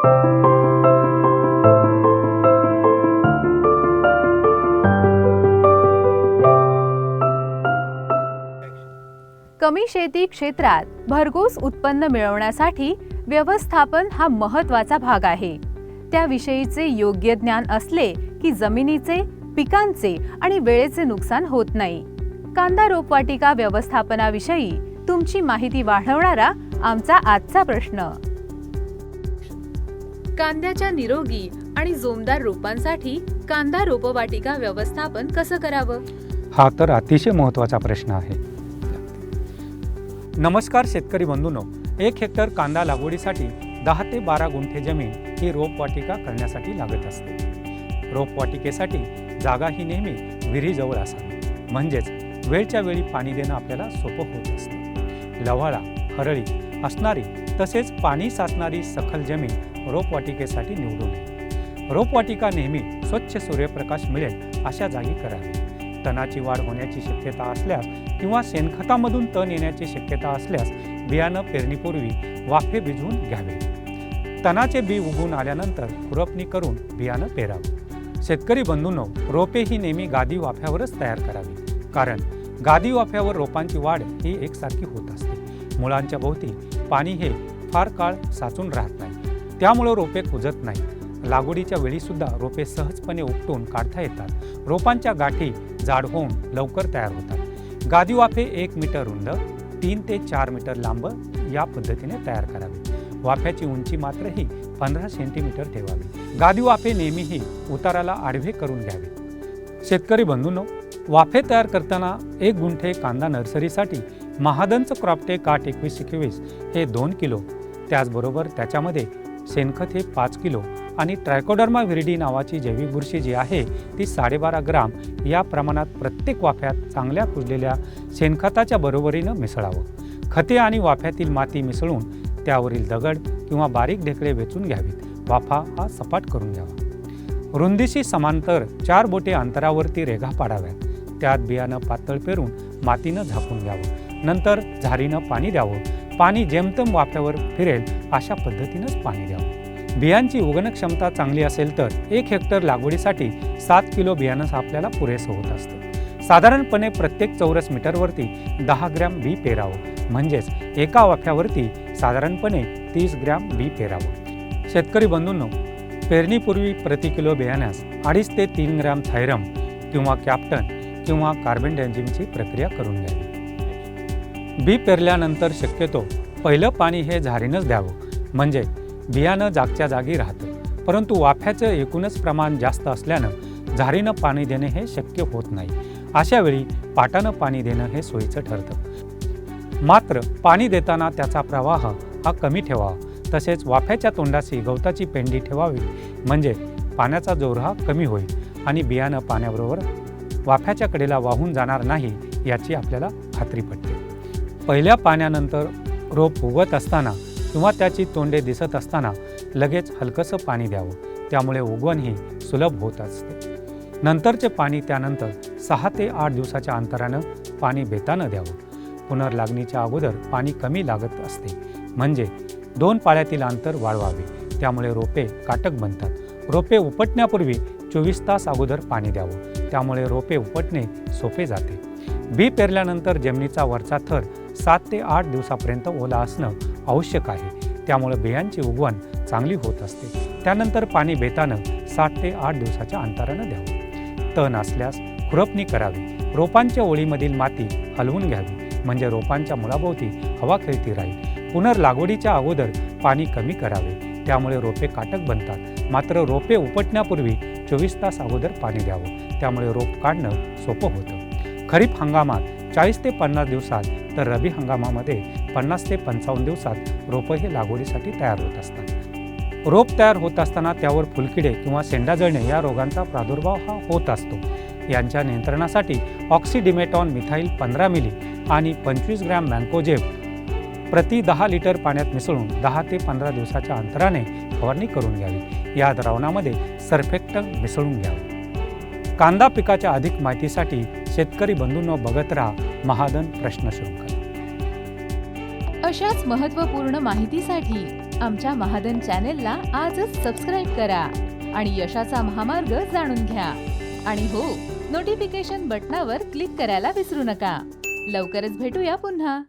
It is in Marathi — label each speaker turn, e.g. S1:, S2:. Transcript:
S1: कमी शेती क्षेत्रात भरघोस उत्पन्न मिळवण्यासाठी व्यवस्थापन हा महत्त्वाचा भाग आहे. त्याविषयीचे योग्य ज्ञान असले की जमिनीचे पिकांचे आणि वेळेचे नुकसान होत नाही. कांदा रोपवाटिका व्यवस्थापनाविषयी तुमची माहिती वाढवणारा आमचा आजचा प्रश्न. कांद्याच्या निरोगी आणि जोमदार रोपांसाठी कांदा रोपवाटिका व्यवस्थापन कसं करावं?
S2: हा तर अतिशय महत्त्वाचा प्रश्न आहे. नमस्कार शेतकरी बंधूंनो. एक हेक्टर कांदा लागवडीसाठी दहा ते बारा गुंठे जमीन ही रोपवाटिका करण्यासाठी लागत असते. रोपवाटिकेसाठी जागा ही नेहमी विहिरीजवळ असावी. म्हणजेच वेळच्या वेळी पाणी देणं आपल्याला सोपं होत असतं. लव्हाळा हरळी असणारी तसेच पाणी साचणारी सखल जमीन रोपवाटिकेसाठी निवडू नये रोपवाटिका नेहमी स्वच्छ सूर्यप्रकाश मिळेल अशा जागी करावी. तणाची वाढ होण्याची शक्यता असल्यास किंवा शेणखतामधून तण येण्याची शक्यता असल्यास बियाणं पेरणीपूर्वी वाफे भिजवून घ्यावे. तणाचे बी उगवून आल्यानंतर खुरपणी करून बियाणं पेरावं. शेतकरी बंधूंनो रोपे ही नेहमी गादी वाफ्यावरच तयार करावी. कारण गादी वाफ्यावर रोपांची वाढ ही एकसारखी होत असते. मुळांच्या भोवती पाणी हे फार काळ साचून राहत नाही. त्यामुळं रोपे कुजत नाहीत. लागवडीच्या वेळीसुद्धा रोपे सहजपणे उपटून काढता येतात. रोपांच्या गाठी जाड होऊन लवकर तयार होतात. गादी वाफे एक मीटर रुंद तीन ते चार मीटर लांब या पद्धतीने तयार करावे. वाफ्याची उंची मात्र ही पंधरा सेंटीमीटर ठेवावी. गादी वाफे नेहमीही उताराला आडवे करून घ्यावे. शेतकरी बंधूंनो वाफे तयार करताना एक गुंठे कांदा नर्सरीसाठी महादंच क्रॉपटे काठ एकवीस एकवीस हे दोन किलो त्याचबरोबर त्याच्यामध्ये शेणखत हे पाच किलो आणि ट्रायकोडर्मा व्हिरिडी नावाची जैविक बुरशी जी आहे ती साडेबारा ग्राम या प्रमाणात प्रत्येक वाफ्यात चांगल्या कुजलेल्या शेणखताच्या बरोबरीनं मिसळावं. खते आणि वाफ्यातील माती मिसळून त्यावरील दगड किंवा बारीक ढेकळे वेचून घ्यावीत. वाफा हा सपाट करून घ्यावा. रुंदीशी समांतर चार बोटे अंतरावरती रेघा पाडाव्यात. त्यात बियाणं पातळ पेरून मातीनं झाकून घ्यावं. नंतर झारीनं पाणी द्यावं. पाणी जेमतेम वाफ्यावर फिरेल अशा पद्धतीनंच पाणी द्यावं. बियांची उगण क्षमता चांगली असेल तर एक हेक्टर लागवडीसाठी सात किलो बियाणं आपल्याला पुरेसं होत असतं. साधारणपणे प्रत्येक चौरस मीटरवरती दहा ग्रॅम बी पेरावं. म्हणजेच एका वाफ्यावरती साधारणपणे तीस ग्रॅम बी पेरावं. शेतकरी बंधूंनो पेरणीपूर्वी प्रति किलो बियाण्यास अडीच ते तीन ग्रॅम थायरम किंवा कॅप्टन किंवा कार्बन डॅन्झिमची प्रक्रिया करून घ्यावी. बी पेरल्यानंतर शक्यतो पहिलं पाणी हे झारीनंच द्यावं. म्हणजे बियाणं जागच्या जागी राहतं. परंतु वाफ्याचं एकूणच प्रमाण जास्त असल्यानं झारीनं पाणी देणे हे शक्य होत नाही. अशा वेळी पाटानं पाणी देणं हे सोयीचं ठरतं. मात्र पाणी देताना त्याचा प्रवाह हा कमी ठेवावा. तसेच वाफ्याच्या तोंडाशी गवताची पेंडी ठेवावी. म्हणजे पाण्याचा जोर हा कमी होईल आणि बियाणं पाण्याबरोबर वाफ्याच्या कडेला वाहून जाणार नाही याची आपल्याला खात्री पडते पहिल्या पाण्यानंतर रोप उगवत असताना किंवा त्याची तोंडे दिसत असताना लगेच हलकंसं पाणी द्यावं. त्यामुळे उगवण ही सुलभ होत असते. नंतरचे पाणी त्यानंतर सहा ते आठ दिवसाच्या अंतरानं पाणी बेतानं द्यावं. पुनर्लागणीच्या अगोदर पाणी कमी लागत असते. म्हणजे दोन पाळ्यातील अंतर वाढवावे. त्यामुळे रोपे काटक बनतात. रोपे उपटण्यापूर्वी चोवीस तास अगोदर पाणी द्यावं. त्यामुळे रोपे उपटणे सोपे जाते. बी पेरल्यानंतर जमिनीचा वरचा थर सात ते आठ दिवसापर्यंत ओला असणं आवश्यक आहे. त्यामुळे बियांची उगवण चांगली होत असते. त्यानंतर पाणी बेतानं सात ते आठ दिवसाच्या अंतरानं द्यावं. तण असल्यास खुरपणी करावी. रोपांच्या ओळीमधील माती हलवून घ्यावी. म्हणजे रोपांच्या मुळाभोवती हवा खेळती राहील. पुनर्लागवडीच्या अगोदर पाणी कमी करावे. त्यामुळे रोपे काटक बनतात. मात्र रोपे उपटण्यापूर्वी चोवीस तास अगोदर पाणी द्यावं. त्यामुळे रोप काढणं सोपं होतं. खरीप हंगामात चाळीस ते पन्नास दिवसात तर रबी हंगामामध्ये पन्नास ते पंचावन्न दिवसात रोपं हे लागवडीसाठी तयार होत असतात. रोप तयार होत असताना त्यावर फुलकिडे किंवा शेंडा जळणे या रोगांचा प्रादुर्भाव हा होत असतो. यांच्या नियंत्रणासाठी ऑक्सिडिमेटॉन मिथाईल पंधरा मिली आणि पंचवीस ग्रॅम मँकोजेब प्रति दहा लिटर पाण्यात मिसळून दहा ते पंधरा दिवसाच्या अंतराने फवारणी करून घ्यावी. या द्रावणामध्ये सर्फेक्ट मिसळून घ्यावी. कांदा पिकाच्या अधिक माहितीसाठी शेतकरी बंधूंनो बघत राहा महादन प्रश्न श्रृंखला
S1: अशाच महत्त्वपूर्ण माहितीसाठी आमच्या महादन चॅनेलला आजच सबस्क्राईब करा आणि यशाचा महामार्ग जाणून घ्या. आणि हो नोटिफिकेशन बटनावर क्लिक करायला विसरू नका. लवकरच भेटूया पुन्हा.